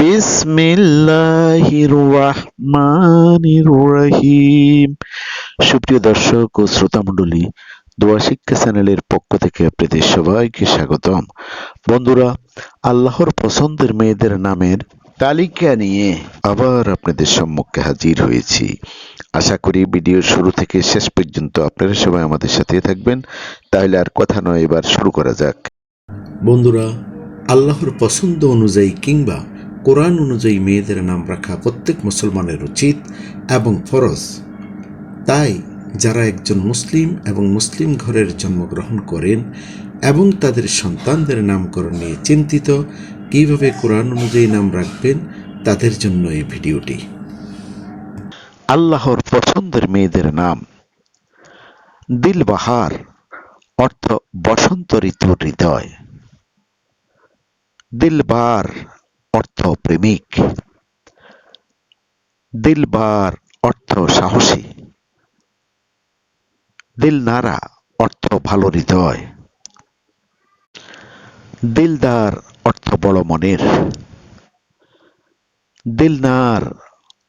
বিসমিল্লাহির রহমানির রহিম সুপ্রিয় দর্শক ও শ্রোতা মণ্ডলী, দোয়া শিক্ষা চ্যানেলের পক্ষ থেকে আপনাদের সবাইকে স্বাগতম। বন্ধুরা, আল্লাহর পছন্দের মেয়েদের নামের তালিকা নিয়ে আবার আপনাদের সম্মুখে হাজির হয়েছি। আশা করি ভিডিও শুরু থেকে শেষ পর্যন্ত আপনারা সবাই আমাদের সাথে থাকবেন। তাহলে আর কথা নয়, এবার শুরু করা যাক। বন্ধুরা, আল্লাহর পছন্দ অনুযায়ী কিংবা কোরআন অনুযায়ী মেয়েদের নাম রাখা প্রত্যেক মুসলমানের উচিত এবং ফরজ। তাই যারা একজন মুসলিম এবং মুসলিম ঘরের জন্মগ্রহণ করেন এবং তাদের সন্তানদের নামকরণ নিয়ে চিন্তিত, কীভাবে কোরআন অনুযায়ী নাম রাখবেন তাদের জন্য এই ভিডিওটি। আল্লাহর পছন্দের মেয়েদের নাম দিলবাহার, অর্থ বসন্ত ঋতুর হৃদয়। দিলবার অর্থ প্রেমিক দিলবার অর্থ সাহসী দিল নারা অর্থ ভালো হৃদয়। দিলদার অর্থ বড় মনের। দিলনার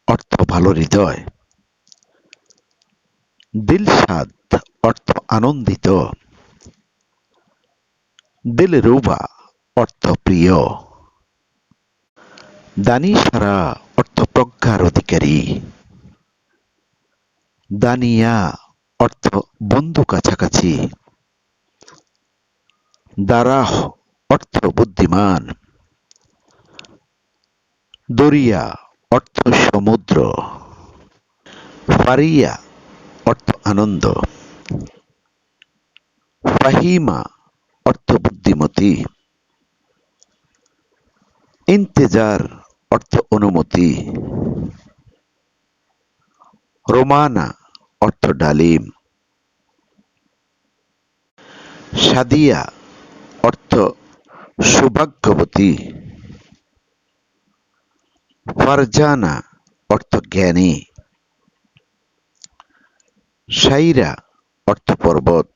অর্থ ভালো হৃদয়। দিলশাদ অর্থ আনন্দিত। দিলরুবা অর্থ প্রিয় দানিসারা অর্থ প্রজ্ঞার অধিকারী। দানিয়া অর্থ বন্ধু কাছাকাছি। দারাহ অর্থ বুদ্ধিমান। দরিয়া অর্থ সমুদ্র। ফারিয়া অর্থ আনন্দ। ফাহিমা অর্থ বুদ্ধিমতী। ইন্তেজার অর্থ অনুমতি। রোমানা, অর্থ ডালিম। সাদিয়া, অর্থ সৌভাগ্যবতী। ফারজানা, অর্থ জ্ঞানী। সাইরা, অর্থ পর্বত।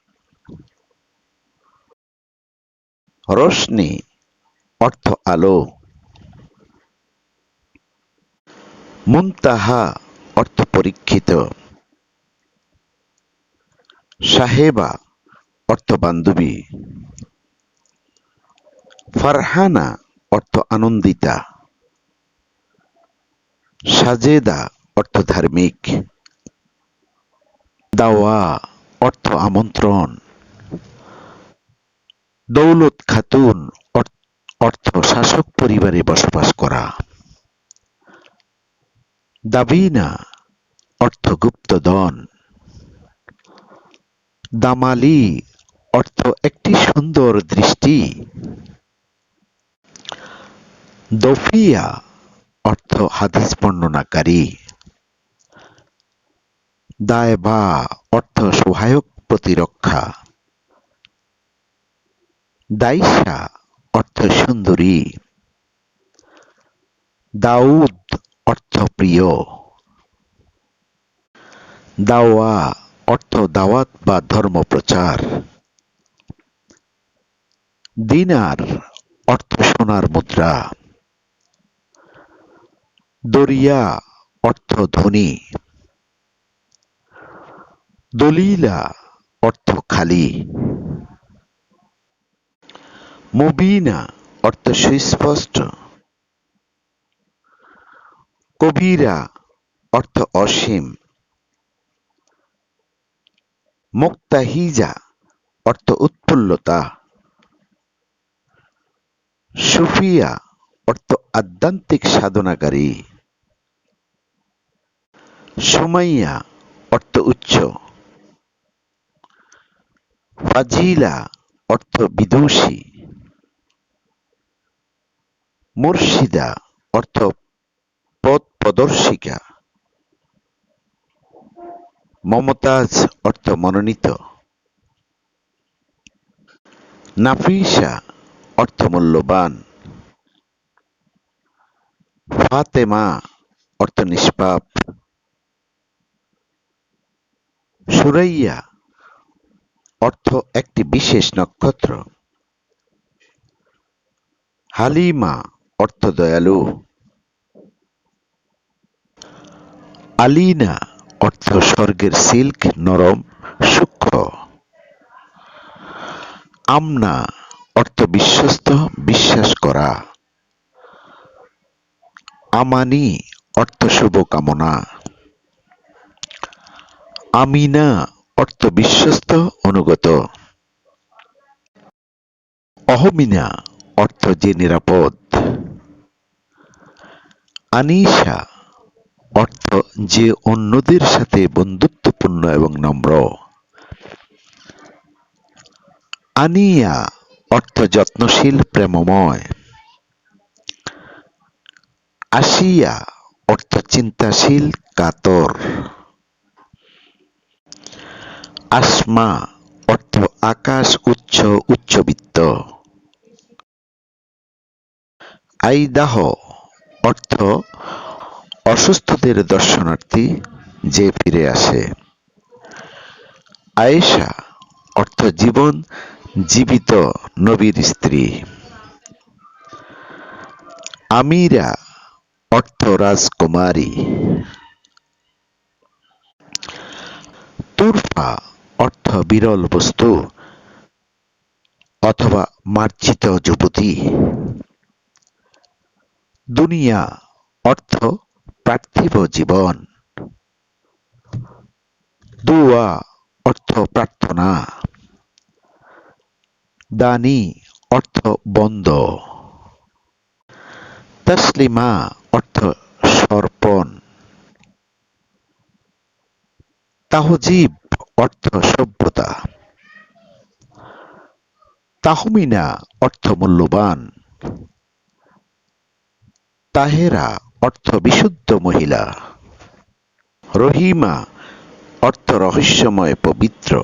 রোশনি, অর্থ আলো। মুনতাহা অর্থ পরীক্ষিত। সাহেবা অর্থ বান্ধবী। ফারহানা অর্থ আনন্দিতা। সাজেদা অর্থ ধার্মিক। দাওয়া অর্থ আমন্ত্রণ। দৌলত খাতুন অর- অর্থ শাসক পরিবারে বসবাস করা। দাবিনা, অর্থ গুপ্তধন। দামালি, অর্থ একটি সুন্দর দৃষ্টি। দফিয়া, অর্থ হাদিস বর্ণনাকারী। দায়বা, অর্থ সহায়ক প্রতিরক্ষা। দাইসা অর্থ সুন্দরী। দাউদ প্রিয় দাওয়া, অর্থ দাওয়াত বা ধর্ম প্রচার। দিনার অর্থ সোনার মুদ্রা। দরিয়া, অর্থ ধনী। দলিলা, অর্থ খালি। মুবিনা, অর্থ সুস্পষ্ট। কবিরা অর্থ অসীম। মুক্তাহিজা অর্থ উৎফুল্লতা। সুফিয়া অর্থ আধ্যাত্মিক সাধনাকারী। সুমাইয়া অর্থ উচ্চ। ফাজিলা অর্থ বিদুষী। মুর্শিদা অর্থ প্রদর্শিকা। মমতাজ অর্থ মনোনীত। নাফিসা অর্থ মূল্যবান। ফাতেমা অর্থ নিষ্পাপ। সুরাইয়া অর্থ একটি বিশেষ নক্ষত্র। হালিমা অর্থ দয়ালু। আলিনা অর্থ স্বর্গের সিল্ক, নরম, সূক্ষ্ম। আমনা অর্থ বিশ্বস্ত, বিশ্বাস করা। আমানি অর্থ শুভকামনা। আমিনা অর্থ বিশ্বস্ত, অনুগত। অহমিনা অর্থ যে নিরাপদ। আনিশা যে অন্যদের সাথে বন্ধুত্বপূর্ণ এবং নম্র। আনিয়া অর্থ যত্নশীল, প্রেমময়। আসিয়া অর্থ চিন্তাশীল, কাতর। আসমা অর্থ আকাশ উচ্চ, উচ্চবিত্ত। আইদাহ অর্থ অসুস্থদের দর্শনার্থী যে ফিরে আসে। আয়েশা, অর্থ জীবন, জীবিত নবীর স্ত্রী। আমিরা, অর্থ রাজকুমারী। তুরফা, অর্থ বিরল বস্তু অথবা মার্জিত যুবতী। দুনিয়া, অর্থ পার্থিব জীবন। দুয়া, অর্থ প্রার্থনা। দানি, অর্থ বন্ধ। তসলিমা, অর্থ সর্পণ। তাহজিব, অর্থ সভ্যতা। তাহমিনা, অর্থ মূল্যবান। তাহেরা অর্থ বিশুদ্ধ মহিলা। রহিমা, অর্থ রহস্যময় পবিত্র।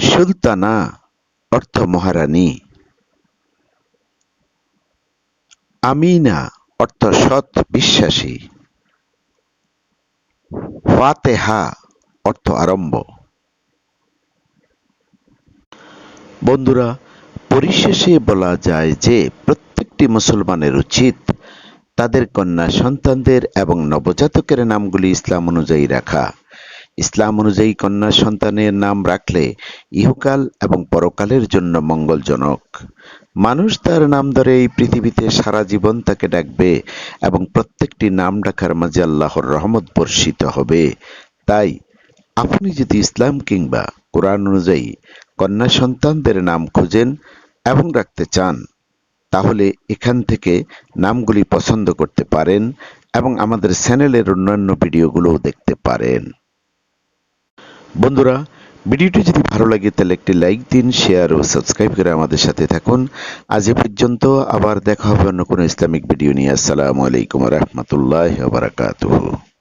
সুলতানা, অর্থ মহারানী। আমিনা, অর্থ সৎ বিশ্বাসী। ফাতেহা, অর্থ আরম্ভ। বন্ধুরা, পরিশেষে বলা যায় যে প্রত্যেকটি মুসলমানের উচিত। তাদের কন্যা সন্তানদের এবং নবজাতকের নামগুলি ইসলাম অনুযায়ী রাখা। ইসলাম অনুযায়ী কন্যা সন্তানের নাম রাখলে ইহকাল এবং পরকালের জন্য মঙ্গলজনক। মানুষ তার নাম ধরে এই পৃথিবীতে সারা জীবন তাকে ডাকবে এবং প্রত্যেকটি নাম ডাকার মাঝে আল্লাহর রহমত বর্ষিত হবে। তাই আপনি যদি ইসলাম কিংবা কোরআন অনুযায়ী কন্যা সন্তানদের নাম খুঁজেন এবং রাখতে চান তাহলে এখান থেকে নামগুলি পছন্দ করতে পারেন এবং আমাদের চ্যানেলের অন্যান্য ভিডিওগুলোও দেখতে পারেন। বন্ধুরা, ভিডিওটি যদি ভালো লাগে, তাহলে একটি লাইক দিন, শেয়ার ও সাবস্ক্রাইব করে আমাদের সাথে থাকুন। আজ এ পর্যন্ত, আবার দেখা হবে অন্য কোনো ইসলামিক ভিডিও নিয়ে। আসসালামু আলাইকুম রহমতুল্লাহ বারাকাতুহু।